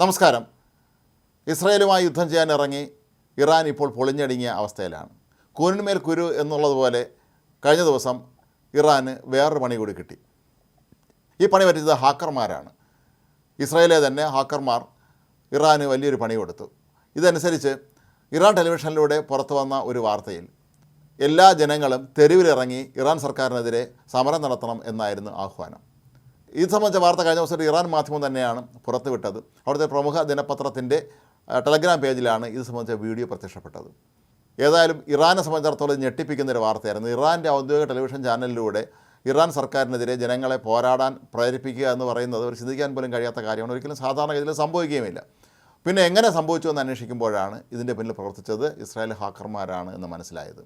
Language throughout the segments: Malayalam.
നമസ്കാരം. ഇസ്രയേലുമായി യുദ്ധം ചെയ്യാൻ ഇറങ്ങി ഇറാൻ ഇപ്പോൾ പൊളിഞ്ഞടുങ്ങിയ അവസ്ഥയിലാണ്. കൂനിന്മേൽ കുരു എന്നുള്ളതുപോലെ കഴിഞ്ഞ ദിവസം ഇറാന് വേറൊരു പണി കൂടി കിട്ടി. ഈ പണി പറ്റിയത് ഹാക്കർമാരാണ്. ഇസ്രയേലെ തന്നെ ഹാക്കർമാർ ഇറാന് വലിയൊരു പണി കൊടുത്തു. ഇതനുസരിച്ച് ഇറാൻ ടെലിവിഷനിലൂടെ പുറത്തു വന്ന ഒരു വാർത്തയിൽ എല്ലാ ജനങ്ങളും തെരുവിലിറങ്ങി ഇറാൻ സർക്കാരിനെതിരെ സമരം നടത്തണം എന്നായിരുന്നു ആഹ്വാനം. ഇത് സംബന്ധിച്ച വാർത്ത കഴിഞ്ഞ ദിവസം ഇറാൻ മാധ്യമം തന്നെയാണ് പുറത്തുവിട്ടത്. അവിടുത്തെ പ്രമുഖ ദിനപത്രത്തിന്റെ ടെലഗ്രാം പേജിലാണ് ഇത് സംബന്ധിച്ച വീഡിയോ പ്രത്യക്ഷപ്പെട്ടത്. ഏതായാലും ഇറാനെ സംബന്ധിച്ചിടത്തോളം ഞെട്ടിപ്പിക്കുന്ന ഒരു വാർത്തയായിരുന്നു. ഇറാന്റെ ഔദ്യോഗിക ടെലിവിഷൻ ചാനലിലൂടെ ഇറാൻ സർക്കാരിനെതിരെ ജനങ്ങളെ പോരാടാൻ പ്രേരിപ്പിക്കുക എന്ന് പറയുന്നത് ഒരു ചിന്തിക്കാൻ പോലും കഴിയാത്ത കാര്യമാണ്. ഒരിക്കലും സാധാരണഗതിയിൽ സംഭവിക്കുകയുമില്ല. പിന്നെ എങ്ങനെ സംഭവിച്ചു എന്ന് അന്വേഷിക്കുമ്പോഴാണ് ഇതിന്റെ പിന്നിൽ പ്രവർത്തിച്ചത് ഇസ്രായേൽ ഹാക്കർമാരാണ് എന്ന് മനസ്സിലായത്.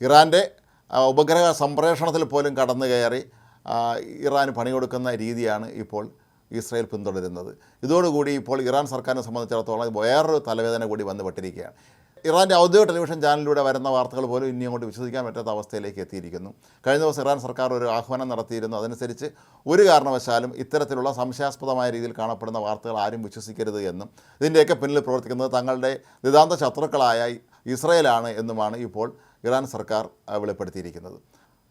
ഇറാന്റെ ഉപഗ്രഹ സംപ്രേഷണത്തിൽ പോലും കടന്നു കയറി ഇറാന് പണി കൊടുക്കുന്ന രീതിയാണ് ഇപ്പോൾ ഇസ്രായേൽ പിന്തുടരുന്നത്. ഇതോടുകൂടി ഇപ്പോൾ ഇറാൻ സർക്കാരിനെ സംബന്ധിച്ചിടത്തോളം വേറൊരു തലവേദന കൂടി വന്നുപെട്ടിരിക്കുകയാണ്. ഇറാന്റെ ഔദ്യോഗിക ടെലിവിഷൻ ചാനലിലൂടെ വരുന്ന വാർത്തകൾ പോലും ഇനി അങ്ങോട്ട് വിശ്വസിക്കാൻ പറ്റാത്ത അവസ്ഥയിലേക്ക് എത്തിയിരിക്കുന്നു. കഴിഞ്ഞ ദിവസം ഇറാൻ സർക്കാർ ഒരു ആഹ്വാനം നടത്തിയിരുന്നു. അതനുസരിച്ച് ഒരു കാരണവശാലും ഇത്തരത്തിലുള്ള സംശയാസ്പദമായ രീതിയിൽ കാണപ്പെടുന്ന വാർത്തകൾ ആരും വിശ്വസിക്കരുത് എന്നും ഇതിന്റെയൊക്കെ പിന്നിൽ പ്രവർത്തിക്കുന്നത് തങ്ങളുടെ നിതാന്ത ശത്രുക്കളായ ഇസ്രയേലാണ് എന്നുമാണ് ഇപ്പോൾ ഇറാൻ സർക്കാർ വെളിപ്പെടുത്തിയിരിക്കുന്നത്.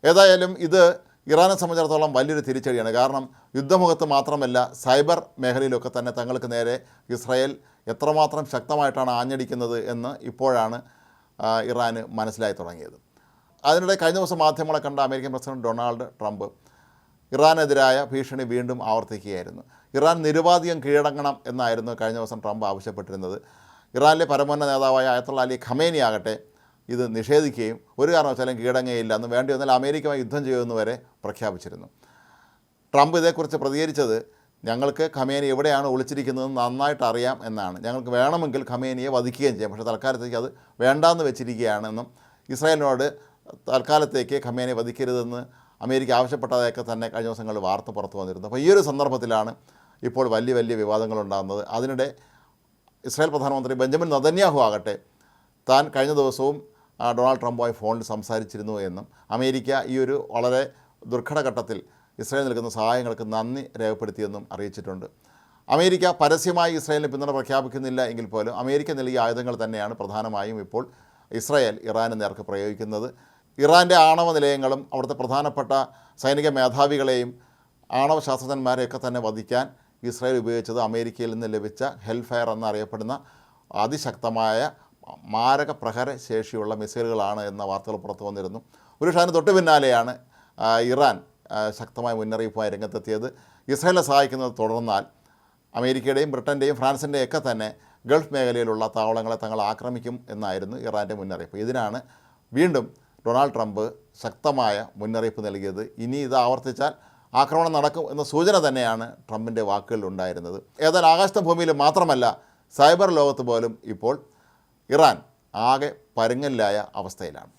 ഏതായാലും ഇത് ഇറാനെ സംബന്ധിച്ചിടത്തോളം വലിയൊരു തിരിച്ചടിയാണ്. കാരണം യുദ്ധമുഖത്ത് മാത്രമല്ല സൈബർ മേഖലയിലൊക്കെ തന്നെ തങ്ങൾക്ക് നേരെ ഇസ്രായേൽ എത്രമാത്രം ശക്തമായിട്ടാണ് ആഞ്ഞടിക്കുന്നത് എന്ന് ഇപ്പോഴാണ് ഇറാന് മനസ്സിലായി തുടങ്ങിയത്. അതിനിടെ കഴിഞ്ഞ ദിവസം മാധ്യമങ്ങളെ കണ്ട അമേരിക്കൻ പ്രസിഡന്റ് ഡൊണാൾഡ് ട്രംപ് ഇറാനെതിരായ ഭീഷണി വീണ്ടും ആവർത്തിക്കുകയായിരുന്നു. ഇറാൻ നിരുപാധികം കീഴടങ്ങണം എന്നായിരുന്നു കഴിഞ്ഞ ദിവസം ട്രംപ് ആവശ്യപ്പെട്ടിരുന്നത്. ഇറാനിലെ പരമോന്നത നേതാവായ അയത്തുള്ള അലി ഖമേനി ആകട്ടെ ഇത് നിഷേധിക്കുകയും ഒരു കാരണവശാലും കീഴടങ്ങുകയില്ല എന്ന് വേണ്ടി വന്നാൽ അമേരിക്കയുമായി യുദ്ധം ചെയ്യുമെന്ന് വരെ പ്രഖ്യാപിച്ചിരുന്നു. ട്രംപ് ഇതേക്കുറിച്ച് പ്രതികരിച്ചത് ഞങ്ങൾക്ക് ഖമേനി എവിടെയാണ് ഒളിച്ചിരിക്കുന്നതെന്ന് നന്നായിട്ട് അറിയാം എന്നാണ്. ഞങ്ങൾക്ക് വേണമെങ്കിൽ ഖമേനിയെ വധിക്കുകയും ചെയ്യാം. പക്ഷേ തൽക്കാലത്തേക്ക് അത് വേണ്ടാന്ന് വെച്ചിരിക്കുകയാണെന്നും ഇസ്രായേലിനോട് തൽക്കാലത്തേക്ക് ഖമേനിയെ വധിക്കരുതെന്ന് അമേരിക്ക ആവശ്യപ്പെട്ടതൊക്കെ തന്നെ കഴിഞ്ഞ ദിവസങ്ങളിൽ വാർത്ത പുറത്തു വന്നിരുന്നു. അപ്പോൾ ഈ ഒരു സന്ദർഭത്തിലാണ് ഇപ്പോൾ വലിയ വലിയ വിവാദങ്ങളുണ്ടാകുന്നത്. അതിനിടെ ഇസ്രായേൽ പ്രധാനമന്ത്രി ബെഞ്ചമിൻ നദന്യാഹു ആകട്ടെ താൻ കഴിഞ്ഞ ദിവസവും ഡൊണാൾഡ് ട്രംപുമായി ഫോണിൽ സംസാരിച്ചിരുന്നു എന്നും അമേരിക്ക ഈ ഒരു വളരെ ദുർഘടഘട്ടത്തിൽ ഇസ്രായേൽ നൽകുന്ന സഹായങ്ങൾക്ക് നന്ദി രേഖപ്പെടുത്തിയെന്നും അറിയിച്ചിട്ടുണ്ട്. അമേരിക്ക പരസ്യമായി ഇസ്രായേലിന് പിന്തുണ പ്രഖ്യാപിക്കുന്നില്ല എങ്കിൽ പോലും അമേരിക്ക നൽകിയ ആയുധങ്ങൾ തന്നെയാണ് പ്രധാനമായും ഇപ്പോൾ ഇസ്രായേൽ ഇറാന് നേർക്ക് പ്രയോഗിക്കുന്നത്. ഇറാന്റെ ആണവ നിലയങ്ങളും അവിടുത്തെ പ്രധാനപ്പെട്ട സൈനിക മേധാവികളെയും ആണവ ശാസ്ത്രജ്ഞന്മാരെയൊക്കെ തന്നെ വധിക്കാൻ ഇസ്രായേൽ ഉപയോഗിച്ചത് അമേരിക്കയിൽ നിന്ന് ലഭിച്ച ഹെൽഫയർ എന്നറിയപ്പെടുന്ന അതിശക്തമായ മാരക പ്രഹര ശേഷിയുള്ള മിസൈലുകളാണ് എന്ന വാർത്തകൾ പുറത്തു വന്നിരുന്നു. ഒരു ഷാന് തൊട്ട് പിന്നാലെയാണ് ഇറാൻ ശക്തമായ മുന്നറിയിപ്പുമായി രംഗത്തെത്തിയത്. ഇസ്രായേലിനെ സഹായിക്കുന്നത് തുടർന്നാൽ അമേരിക്കയുടെയും ബ്രിട്ടന്റെയും ഫ്രാൻസിന്റെയും ഒക്കെ തന്നെ ഗൾഫ് മേഖലയിലുള്ള താവളങ്ങളെ തങ്ങൾ ആക്രമിക്കും എന്നായിരുന്നു ഇറാന്റെ മുന്നറിയിപ്പ്. ഇതിനാണ് വീണ്ടും ഡൊണാൾഡ് ട്രംപ് ശക്തമായ മുന്നറിയിപ്പ് നൽകിയത്. ഇനി ഇത് ആവർത്തിച്ചാൽ ആക്രമണം നടക്കും എന്ന സൂചന തന്നെയാണ് ട്രംപിന്റെ വാക്കുകളിൽ ഉണ്ടായിരുന്നത്. ഏതായാലും ആകാശത്തെ ഭൂമിയിൽ മാത്രമല്ല സൈബർ ലോകത്ത് പോലും ഇപ്പോൾ ഇറാൻ ആകെ പരുങ്ങലിലായ അവസ്ഥയിലാണ്.